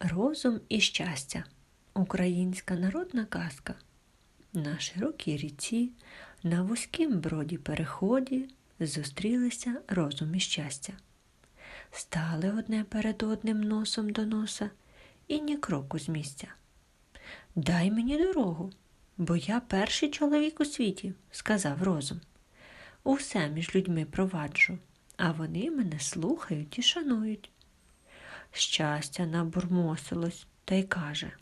Розум і щастя. Українська народна казка. На широкій ріці, на вузькім броді переході зустрілися розум і щастя. Стали одне перед одним носом до носа і ні кроку з місця. Дай мені дорогу, бо я перший чоловік у світі, сказав розум. Усе між людьми проваджу, а вони мене слухають і шанують. Щастя набурмосилось та й каже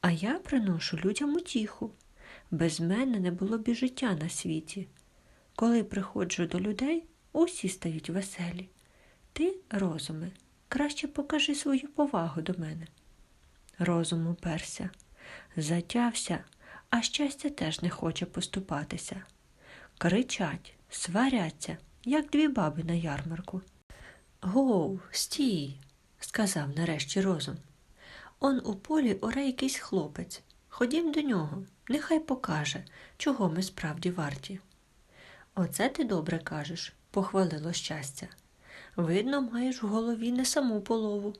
А я приношу людям утіху. Без мене не було б і життя на світі. Коли приходжу до людей, усі стають веселі. Ти, розуме, краще покажи свою повагу до мене. Розум уперся, затявся, а щастя теж не хоче поступатися. Кричать, сваряться, як дві баби на ярмарку. Гоу, стій, сказав нарешті розум. Он у полі оре якийсь хлопець. Ходім до нього, нехай покаже, чого ми справді варті. Оце ти добре кажеш, похвалило щастя. Видно, маєш в голові не саму полову.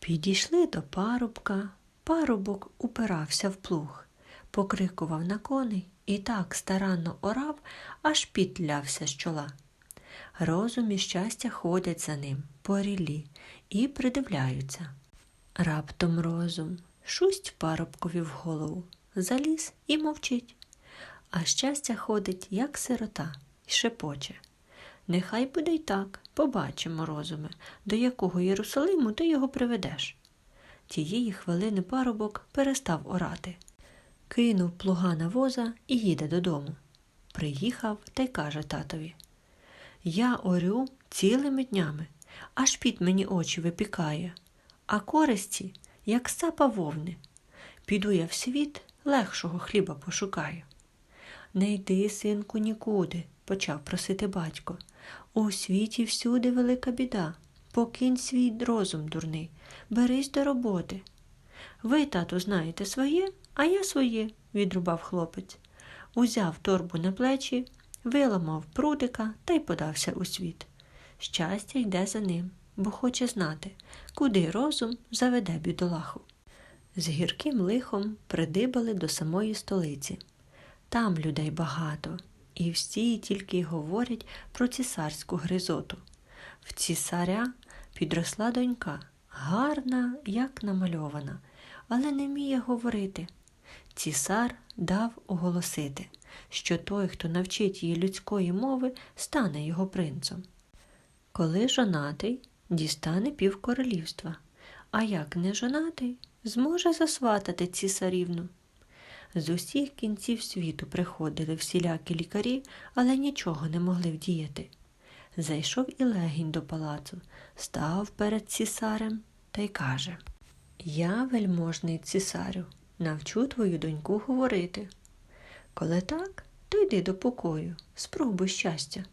Підійшли до парубка, парубок упирався в плуг, покрикував на коней і так старанно орав, аж підлявся з чола. Розум і щастя ходять за ним по рілі і придивляються. Раптом розум шусть парубкові в голову, заліз і мовчить. А щастя ходить, як сирота, і шепоче. Нехай буде й так, побачимо, розуме, до якого Єрусалиму ти його приведеш. Тієї хвилини парубок перестав орати, кинув плуга на воза і їде додому. Приїхав та й каже татові Я орю цілими днями, аж під мені очі випікає, а користі, як сапа вовни. Піду я в світ, легшого хліба пошукаю. Не йди, синку, нікуди, почав просити батько. У світі всюди велика біда. Покинь свій розум дурний, берись до роботи. Ви, тату, знаєте своє, а я своє, відрубав хлопець. Узяв торбу на плечі, виламав прудика та й подався у світ. Щастя йде за ним, бо хоче знати, куди розум заведе бідолаху. З гірким лихом придибали до самої столиці. Там людей багато, і всі тільки й говорять про цісарську гризоту. В цісаря підросла донька, гарна, як намальована, але не вміє говорити. Цісар дав оголосити, що той, хто навчить її людської мови, стане його принцем. Коли жонатий, дістане півкоролівства, а як не жонатий, зможе засватати цісарівну. З усіх кінців світу приходили всілякі лікарі, але нічого не могли вдіяти. Зайшов і легінь до палацу, став перед цісарем та й каже Я, вельможний цісарю, навчу твою доньку говорити. Коли так, то йди до покою, спробуй щастя.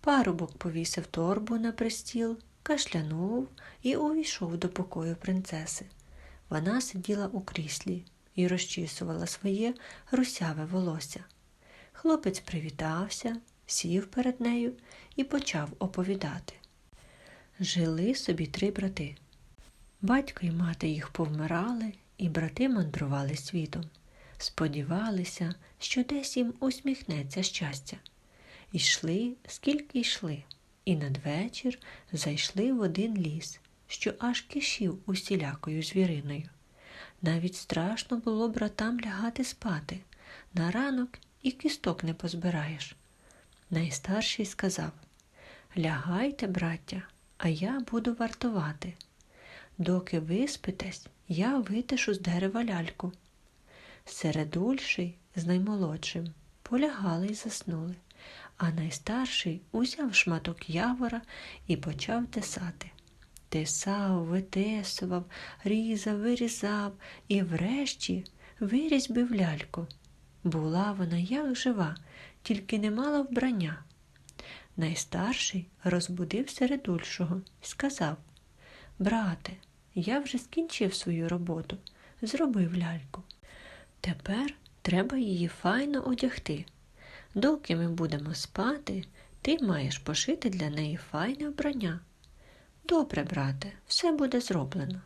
Парубок повісив торбу на пристіл, кашлянув і увійшов до покою принцеси. Вона сиділа у кріслі і розчісувала своє русяве волосся. Хлопець привітався, сів перед нею і почав оповідати. Жили собі три брати. Батько й мати їх повмирали, і брати мандрували світом. Сподівалися, що десь їм усміхнеться щастя. Йшли, скільки йшли, і надвечір зайшли в один ліс, що аж кишів усілякою звіриною. Навіть страшно було братам лягати спати. На ранок і кісток не позбираєш. Найстарший сказав Лягайте, браття, а я буду вартувати. Доки виспитесь, я витишу з дерева ляльку. Середульший з наймолодшим полягали й заснули, а найстарший узяв шматок явора і почав тесати. Тесав, витесував, різав, вирізав і врешті вирізьбив ляльку. Була вона як жива, тільки не мала вбрання. Найстарший розбудив середульшого і сказав Брате, я вже скінчив свою роботу, зробив ляльку. Тепер треба її файно одягти. Доки ми будемо спати, ти маєш пошити для неї файне вбрання. Добре, брате, все буде зроблено.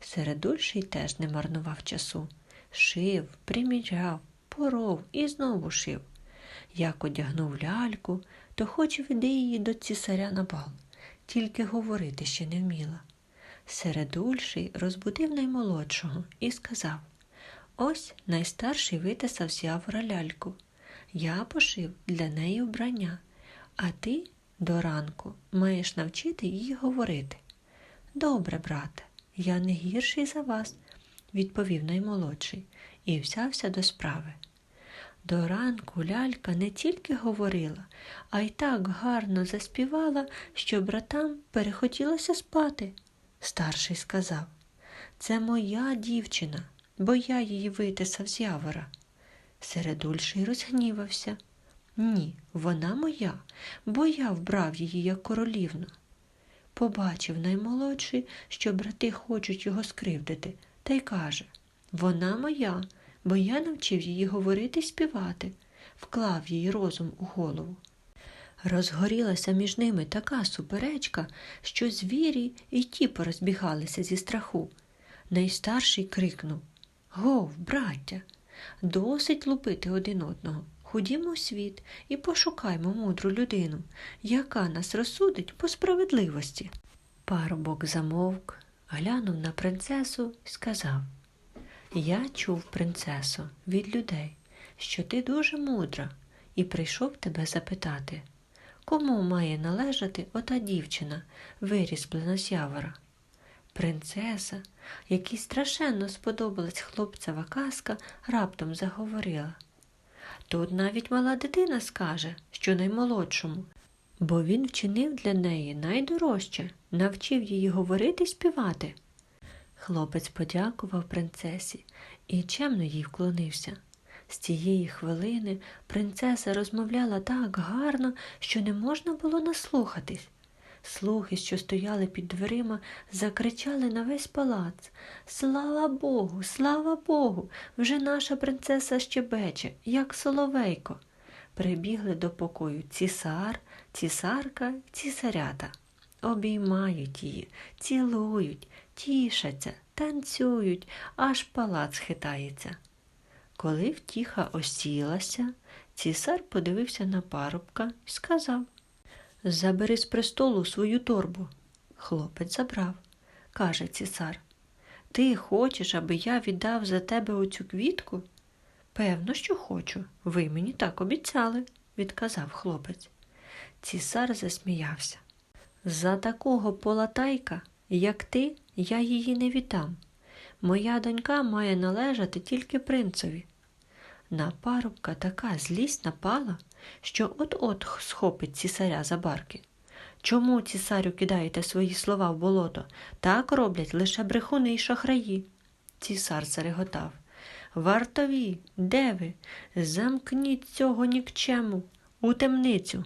Середульший теж не марнував часу. Шив, приміряв, поров і знову шив. Як одягнув ляльку, то хоч веди її до цісаря на бал, тільки говорити ще не вміла. Середульший розбудив наймолодшого і сказав Ось найстарший витисав з ляльку. Я пошив для неї вбрання, а ти до ранку маєш навчити її говорити. Добре, брате, я не гірший за вас, відповів наймолодший і взявся до справи. До ранку лялька не тільки говорила, а й так гарно заспівала, що братам перехотілося спати. Старший сказав Це моя дівчина, бо я її витисав з явора. Середульший розгнівався. Ні, вона моя, бо я вбрав її як королівну. Побачив наймолодший, що брати хочуть його скривдити, та й каже Вона моя, бо я навчив її говорити й співати, вклав їй розум у голову. Розгорілася між ними така суперечка, що звірі й ті порозбігалися зі страху. Найстарший крикнув Гов, браття, досить лупити один одного. Ходімо у світ і пошукаймо мудру людину, яка нас розсудить по справедливості. Парубок замовк, глянув на принцесу і сказав Я чув, принцесо, від людей, що ти дуже мудра, і прийшов тебе запитати, кому має належати ота дівчина, вирізблена з явора. Принцеса, якій страшенно сподобалась хлопцева казка, раптом заговорила. Тут навіть мала дитина скаже, що наймолодшому, бо він вчинив для неї найдорожче, навчив її говорити й співати. Хлопець подякував принцесі і чемно їй вклонився. З тієї хвилини принцеса розмовляла так гарно, що не можна було наслухатись. Слуги, що стояли під дверима, закричали на весь палац Слава Богу, слава Богу! Вже наша принцеса щебече, як соловейко. Прибігли до покою цісар, цісарка, цісарята. Обіймають її, цілують, тішаться, танцюють, аж палац хитається. Коли втіха осілася, цісар подивився на парубка і сказав Забери з престолу свою торбу. Хлопець забрав. Каже цісар. Ти хочеш, аби я віддав за тебе оцю квітку? Певно, що хочу. Ви мені так обіцяли, відказав хлопець. Цісар засміявся. За такого полатайка, як ти, я її не віддам. Моя донька має належати тільки принцові. На парубка така злість напала, що от-от схопить цісаря за барки. Чому, цісарю, кидаєте свої слова в болото? Так роблять лише брехуни й шахраї. Цісар зареготав. Вартові, де ви? Замкніть цього нікчему у темницю.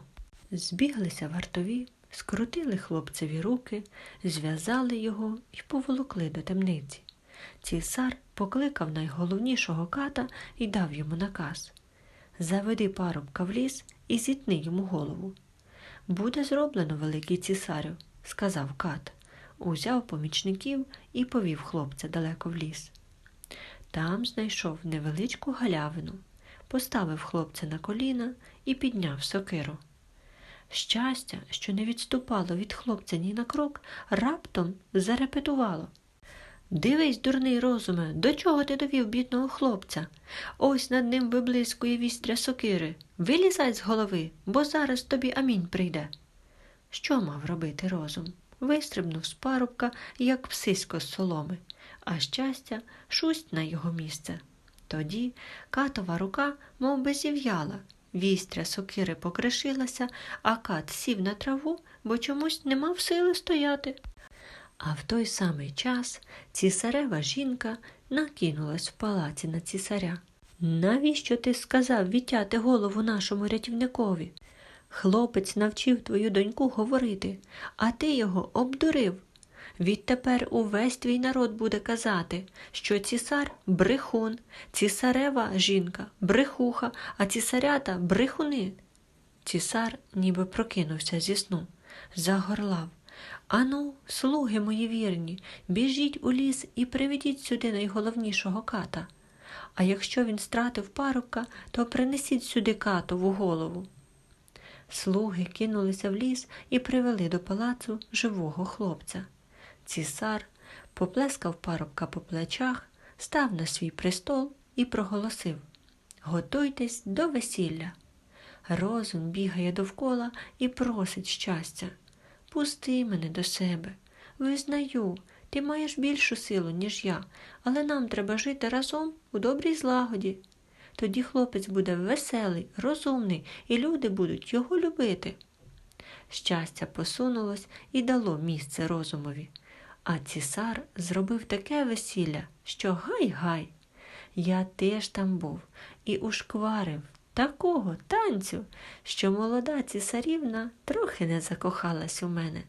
Збіглися вартові, скрутили хлопцеві руки, зв'язали його і поволокли до темниці. Цісар покликав найголовнішого ката і дав йому наказ Заведи парубка в ліс і зітни йому голову. Буде зроблено, великий цісарю, сказав кат, узяв помічників і повів хлопця далеко в ліс. Там знайшов невеличку галявину, поставив хлопця на коліна і підняв сокиру. Щастя, що не відступало від хлопця ні на крок, раптом зарепетувало. Дивись, дурний розуме, до чого ти довів бідного хлопця? Ось над ним виблискує вістря сокири. Вилізай з голови, бо зараз тобі амінь прийде. Що мав робити розум? Вистрибнув з парубка, як псисько з соломи, а щастя, шусть на його місце. Тоді катова рука мов би, зів'яла, вістря сокири покришилася, а кат сів на траву, бо чомусь не мав сили стояти. А в той самий час цісарева жінка накинулась в палаці на цісаря. Навіщо ти сказав відтяти голову нашому рятівникові? Хлопець навчив твою доньку говорити, а ти його обдурив. Відтепер увесь твій народ буде казати, що цісар брехун, цісарева жінка брехуха, а цісарята брехуни. Цісар ніби прокинувся зі сну, загорлав Ану, слуги мої вірні, біжіть у ліс і приведіть сюди найголовнішого ката. А якщо він стратив парубка, то принесіть сюди катову голову. Слуги кинулися в ліс і привели до палацу живого хлопця. Цісар поплескав парубка по плечах, став на свій престол і проголосив Готуйтесь до весілля. Розум бігає довкола і просить щастя. Пусти мене до себе. Визнаю, ти маєш більшу силу, ніж я, але нам треба жити разом у добрій злагоді. Тоді хлопець буде веселий, розумний, і люди будуть його любити. Щастя посунулось і дало місце розумові. А цісар зробив таке весілля, що гай-гай. Я теж там був і ушкварив такого танцю, що молода цісарівна трохи не закохалась у мене.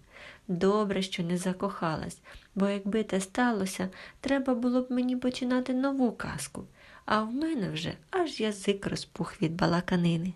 Добре, що не закохалась, бо якби те сталося, треба було б мені починати нову казку, а в мене вже аж язик розпух від балаканини.